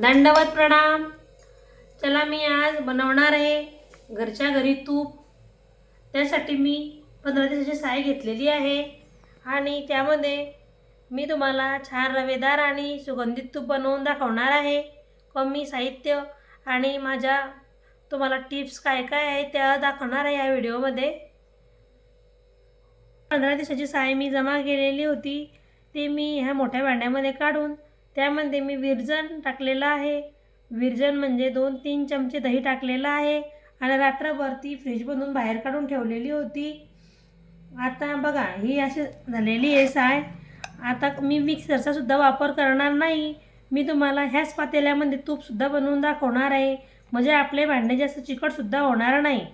दंडवत प्रणाम. चला मी आज बनवणार आहे घरच्या घरी तूप. त्यासाठी मी पंधरा दिवसाची साय घेतलेली आहे आणि त्यामध्ये मी तुम्हाला छान रवेदार आणि सुगंधित तूप बनवून दाखवणार आहे. कमी साहित्य आणि माझ्या तुम्हाला टिप्स काय काय आहे त्या दाखवणार आहे या व्हिडिओमध्ये. पंधरा दिवसाची साय मी जमा केलेली होती. ती मी ह्या मोठ्या भांड्यामध्ये काढून त्यामध्ये मी विरजन टाकलेलं आहे. विरजन म्हणजे दोन तीन चमचे दही टाकलेलं आहे आणि रात्रभर ती फ्रीजमधून बाहेर काढून ठेवलेली होती. आता बघा ही अशी झालेली आहे साय. आता मी मिक्सरचा सुद्धा वापर करणार नाही. मी तुम्हाला ह्याच पातेल्यामध्ये तूपसुद्धा बनवून दाखवणार आहे. म्हणजे आपले भांडे जास्त चिकटसुद्धा होणार नाही.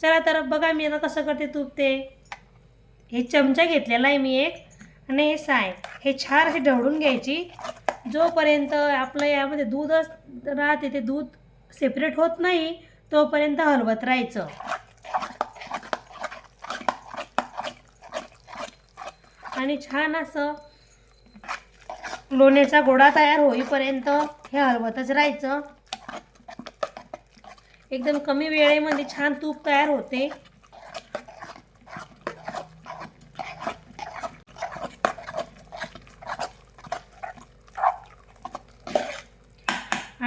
चला तर बघा मी आता कसं करते तूप ते. हे चमचा घेतलेला आहे मी एक. आणि हे साय हे छान अशी ढवळून घ्यायची. जोपर्यंत आपलं यामध्ये दूध राहते ते दूध सेपरेट होत नाही तोपर्यंत हलवत राहायचं. आणि छान असं लोण्याचा गोडा तयार होईपर्यंत हे हलवतच राहायचं. एकदम कमी वेळेमध्ये छान तूप तयार होते.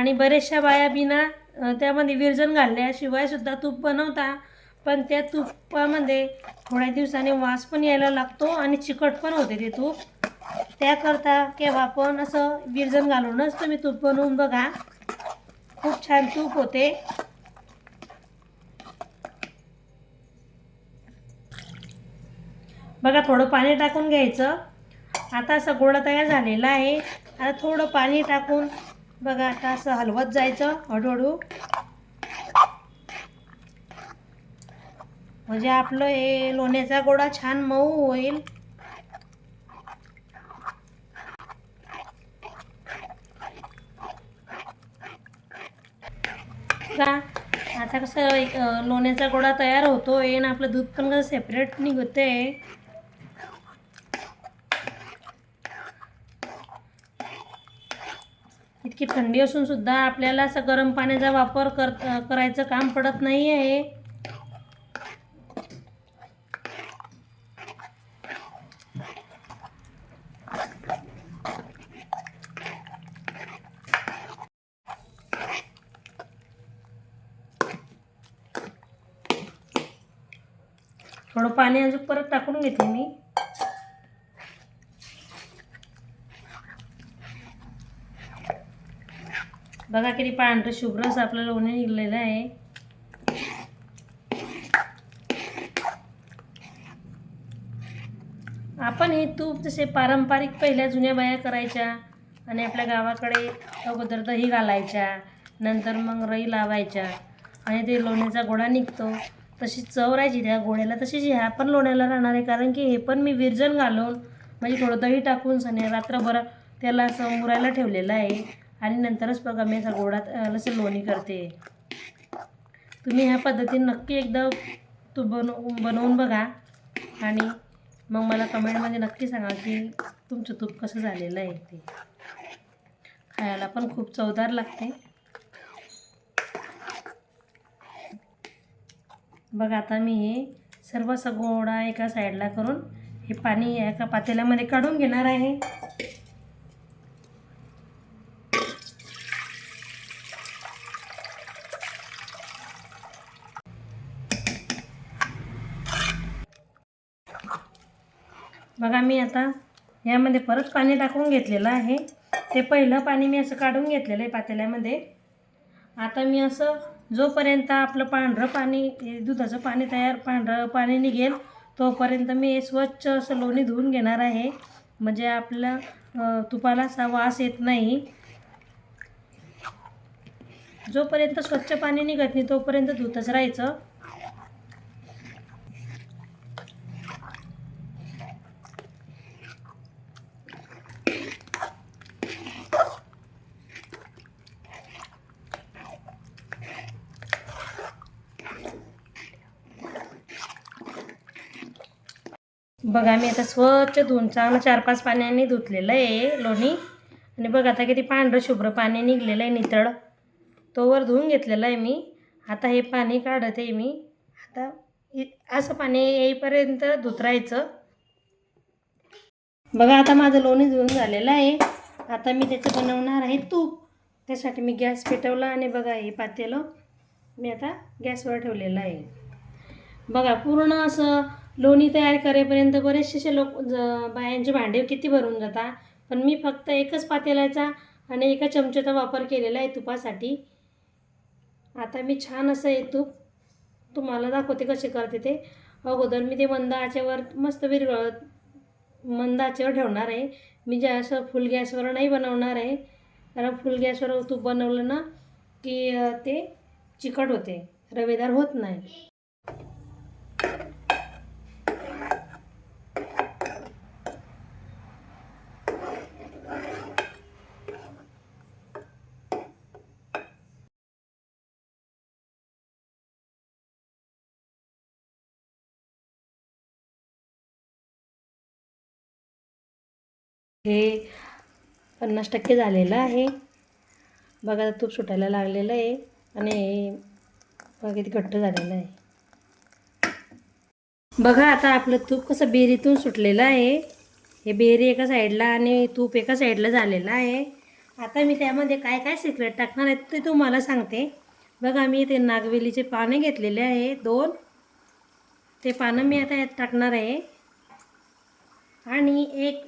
आणि बऱ्याचशा बाया बिना त्यामध्ये विरजन घालल्याशिवाय सुद्धा तूप बनवता. पण त्या तुपामध्ये थोड्या दिवसाने वास पण यायला लागतो आणि चिकट पण होते ते तूप. त्याकरता केव्हा पण असं विरजन घालूनच तुम्ही तूप बनवून बघा. खूप छान तूप होते. बघा थोडं पाणी टाकून घ्यायचं. आता असं गोळा तयार झालेला आहे. आता थोडं पाणी टाकून बघा आता असं हलवत जायचं हळूहळू. म्हणजे आपलं हे लोण्याचा गोळा छान मऊ होईल. का आता कसं एक, लोण्याचा गोळा तयार होतो आहे आणि आपलं दूध पण कसं सेपरेट निघते इतकी थंडी असून सुद्धा आपल्याला असं गरम पाण्याचा वापर कर करायचं काम पडत नाही आहे थोडं पाणी अजून परत टाकून घेते मी. बघा किती पांढरं शुभ्र असं आपलं लोणी निघलेलं आहे. आपण हे तूप जसे पारंपरिक पहिल्या जुन्या बाया करायच्या आणि आपल्या गावाकडे अगोदर दही घालायच्या नंतर मग रई लावायच्या आणि ते लोण्याचा गोळा निघतो. तशी चव राहायची त्या गोळ्याला तशीच ह्या पण लोण्याला राहणार आहे. कारण की हे पण मी विरजन घालून म्हणजे थोडं दही टाकून सने रात्रभर त्याला असं मुरायला ठेवलेलं आहे. आणि नंतरच बघा मी असा गोडात अं, लोणी करते. तुम्ही ह्या पद्धतीने नक्की एकदा तू बनव बनवून बघा. आणि मग मला कमेंटमध्ये नक्की सांगा की तुमचं तूप कसं झालेलं आहे ते. खायला पण खूप चवदार लागते. बघा आता मी हे सर्व सगोडा एका साईडला करून हे पाणी एका पातेल्यामध्ये काढून घेणार आहे. बघा मी आता यामध्ये परत पाणी टाकून घेतलेलं आहे. ते पहिलं पाणी मी असं काढून घेतलेलं आहे पातेल्यामध्ये. आता मी असं जोपर्यंत आपलं पांढरं पाणी दुधाचं पाणी तयार पांढरं पाणी निघेल तोपर्यंत मी हे स्वच्छ असं लोणी धुवून घेणार आहे. म्हणजे आपलं तुपाला असा वास येत नाही. जोपर्यंत स्वच्छ पाणी निघत नाही तोपर्यंत धुतच राहायचं. बघा मी आता स्वच्छ धुवून चांगलं चार पाच पाण्याने धुतलेलं आहे लोणी. आणि बघा आता किती पांढरं शुभ्र पाणी निघलेलं आहे नितळ. तोवर धुवून घेतलेलं आहे मी. आता हे पाणी काढत आहे मी. आता असं पाणी येईपर्यंत धुतरायचं. बघा आता माझं लोणी धुवून झालेलं आहे. आता मी त्याचं बनवणार आहे तूप. त्यासाठी मी गॅस पेटवला आणि बघा हे पातेलं मी आता गॅसवर ठेवलेलं आहे. बघा पूर्ण असं लोणी तयार करेपर्यंत बरेचसे लोक ज- बायांचे भांडे किती भरून जातात पण मी फक्त एकच पातेल्याचा आणि एका चमच्याचा वापर केलेला आहे तुपासाठी. आता मी छान असं हे तूप तुम्हाला दाखवते कसे करते ते. अगोदर मी ते मंद आचेवर मस्त विरघळत मंद आचेवर ठेवणार आहे. मी जे असं फुल गॅसवर नाही बनवणार आहे. कारण फुल गॅसवर तूप बनवलं ना की ते चिकट होते. रवेदार होत नाही. हे पन्नास टक्के झालेलं आहे. बघा आता तूप सुटायला लागलेलं आहे आणि बघा किती घट्ट झालेलं आहे. बघा आता आपलं तूप कसं बेरीतून सुटलेलं आहे. हे बेरी एका साईडला आणि तूप एका साईडला झालेलं आहे. आता मी त्यामध्ये काय काय सिक्रेट टाकणार आहे ते तुम्हाला सांगते. बघा मी ते नागवेलीचे पाने घेतलेले आहे दोन. ते पानं मी आता यात टाकणार आहे. आणि एक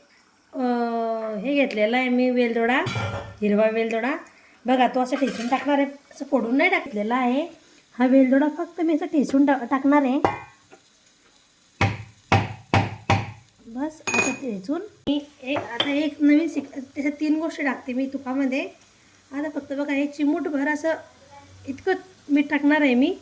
हे घेतलेलं आहे मी वेलदोडा हिरवा वेलदोडा. बघा तो असं ठेचून टाकणार आहे. असं फोडून नाही टाकलेला आहे. हा वेलदोडा फक्त मी असं ठेचून टा टाकणार आहे. बस असं ठेचून. मी एक आता एक नवीन शिक त्याच्या तीन गोष्टी टाकते मी तुपामध्ये. आता फक्त बघा हे चिमूटभर असं इतकं मीठ टाकणार आहे मी.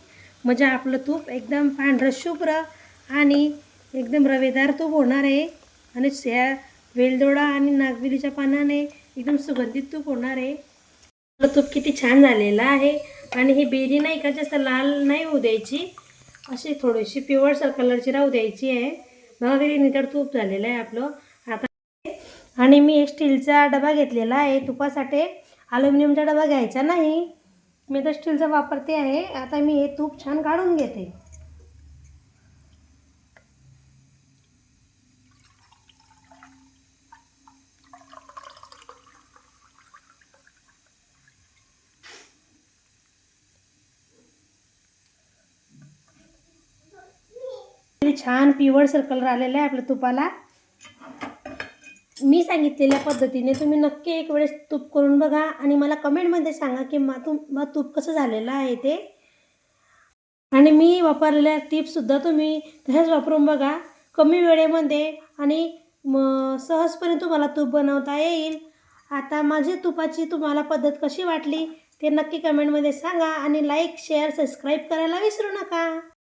म्हणजे आपलं तूप एकदम पांढरं शुभ्र आणि एकदम रवेदार तूप होणार आहे. आणि त्या वेलदोडा आणि नागविलीच्या पानाने एकदम सुगंधित तूप होणार आहे. तूप किती छान झालेला आहे. आणि ही बेरी नाही का जास्त लाल नाही होऊ द्यायची. अशी थोडीशी पिवळसर कलरची राहू द्यायची आहे. बघा किती नितळ तूप झालेलं आहे आपलं. आता आणि मी एक स्टीलचा डबा घेतलेला आहे. तुपासाठी अल्युमिनियमचा डबा घ्यायचा नाही. मी तर स्टीलचा वापरते आहे. आता मी हे तूप छान काढून घेते. छान पिवळसर कलर आलेला आहे आपल्या तुपाला. मी सांगितलेल्या पद्धतीने तुम्ही नक्की एक वेळेस तूप करून बघा आणि मला कमेंटमध्ये सांगा की मा तुम मग तूप कसं झालेलं आहे ते. आणि मी वापरलेल्या टिप्ससुद्धा तुम्ही तसेच वापरून बघा. कमी वेळेमध्ये आणि म सहजपणे तुम्हाला तूप बनवता येईल. आता माझी तुपाची तुम्हाला पद्धत कशी वाटली ते नक्की कमेंटमध्ये सांगा आणि लाईक शेअर सबस्क्राईब करायला विसरू नका.